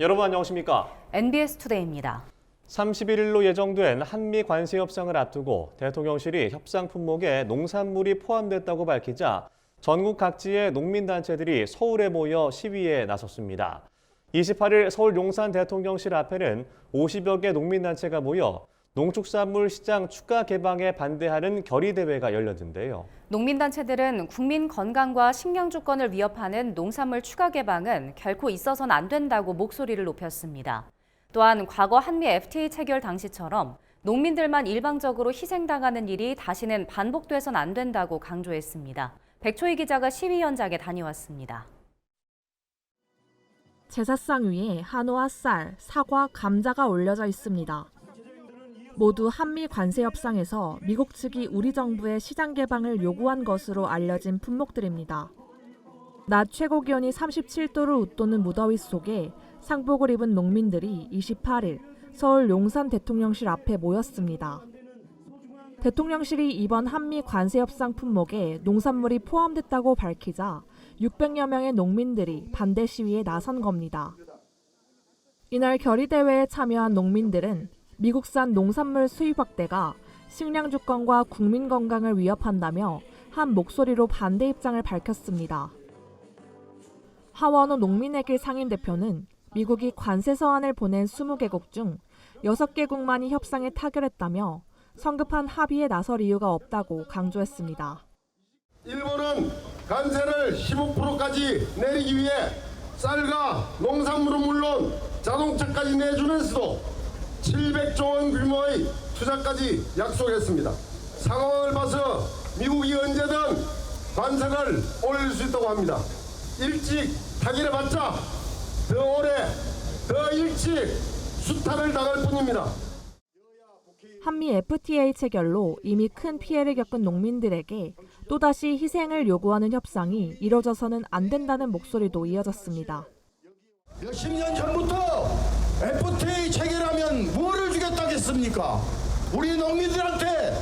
여러분 안녕하십니까? NBS 투데이입니다. 31일로 예정된 한미 관세 협상을 앞두고 대통령실이 협상 품목에 농산물이 포함됐다고 밝히자 전국 각지의 농민단체들이 서울에 모여 시위에 나섰습니다. 28일 서울 용산 대통령실 앞에는 50여 개 농민단체가 모여 농축산물 시장 추가 개방에 반대하는 결의대회가 열렸는데요. 농민단체들은 국민 건강과 식량 주권을 위협하는 농산물 추가 개방은 결코 있어서는 안 된다고 목소리를 높였습니다. 또한 과거 한미 FTA 체결 당시처럼 농민들만 일방적으로 희생당하는 일이 다시는 반복돼선 안 된다고 강조했습니다. 백초희 기자가 시위 현장에 다녀왔습니다. 제사상 위에 한우와 쌀, 사과, 감자가 올려져 있습니다. 모두 한미 관세 협상에서 미국 측이 우리 정부의 시장 개방을 요구한 것으로 알려진 품목들입니다. 낮 최고 기온이 37도를 웃도는 무더위 속에 상복을 입은 농민들이 28일 서울 용산 대통령실 앞에 모였습니다. 대통령실이 이번 한미 관세 협상 품목에 농산물이 포함됐다고 밝히자 600여 명의 농민들이 반대 시위에 나선 겁니다. 이날 결의대회에 참여한 농민들은 미국산 농산물 수입 확대가 식량 주권과 국민 건강을 위협한다며 한 목소리로 반대 입장을 밝혔습니다. 하원호 농민의 길 상임대표는 미국이 관세 서한을 보낸 20개국 중 6개국만이 협상에 타결했다며 성급한 합의에 나설 이유가 없다고 강조했습니다. 일본은 관세를 15%까지 내리기 위해 쌀과 농산물은 물론 자동차까지 내주면서도 700조 원 규모의 투자까지 약속했습니다. 상황을 봐서 미국이 언제든 관세를 올릴 수 있다고 합니다. 일찍 타결해봤자 더 오래, 더 일찍 수탈을 당할 뿐입니다. 한미 FTA 체결로 이미 큰 피해를 겪은 농민들에게 또다시 희생을 요구하는 협상이 이뤄져서는 안 된다는 목소리도 이어졌습니다. 몇십 년 전부터 FTA 체결하면 뭐를 주겠다겠습니까? 우리 농민들한테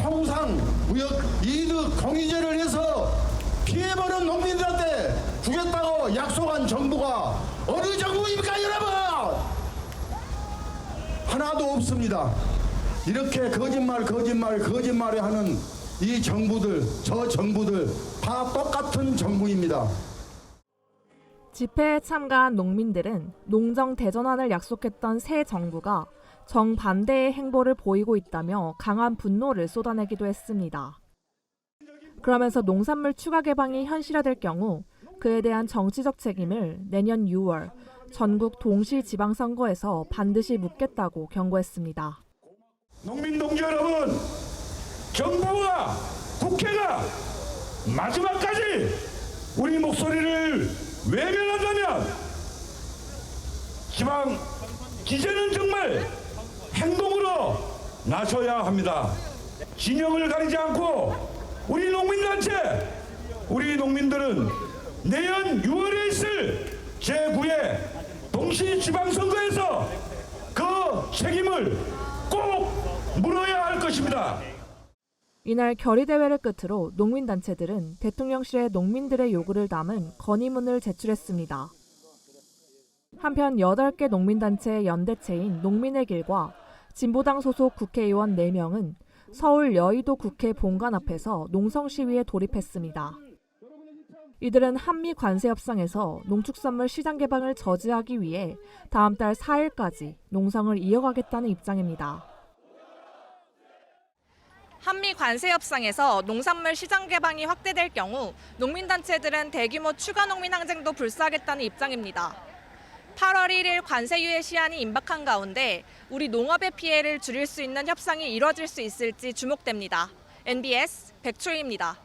통상 무역 이득 공유제를 해서 피해보는 농민들한테 주겠다고 약속한 정부가 어느 정부입니까 여러분? 하나도 없습니다. 이렇게 거짓말 거짓말 거짓말을 하는 이 정부들 저 정부들 다 똑같은 정부입니다. 집회에 참가한 농민들은 농정 대전환을 약속했던 새 정부가 정반대의 행보를 보이고 있다며 강한 분노를 쏟아내기도 했습니다. 그러면서 농산물 추가 개방이 현실화될 경우 그에 대한 정치적 책임을 내년 6월 전국 동시 지방선거에서 반드시 묻겠다고 경고했습니다. 농민 동지 여러분, 정부와 국회가 마지막까지 우리 목소리를 외면한다면 지방 기재는 정말 행동으로 나서야 합니다. 진영을 가리지 않고 우리 농민단체, 우리 농민들은 내년 6월에 있을 제9회 동시지방선거에서 그 책임을 꼭 물어야 할 것입니다. 이날 결의대회를 끝으로 농민단체들은 대통령실에 농민들의 요구를 담은 건의문을 제출했습니다. 한편 8개 농민단체의 연대체인 농민의 길과 진보당 소속 국회의원 4명은 서울 여의도 국회 본관 앞에서 농성 시위에 돌입했습니다. 이들은 한미 관세 협상에서 농축산물 시장 개방을 저지하기 위해 다음 달 4일까지 농성을 이어가겠다는 입장입니다. 한미 관세 협상에서 농산물 시장 개방이 확대될 경우 농민단체들은 대규모 추가 농민 항쟁도 불사하겠다는 입장입니다. 8월 1일 관세 유예 시한이 임박한 가운데 우리 농업의 피해를 줄일 수 있는 협상이 이뤄질 수 있을지 주목됩니다. NBS 백초희입니다.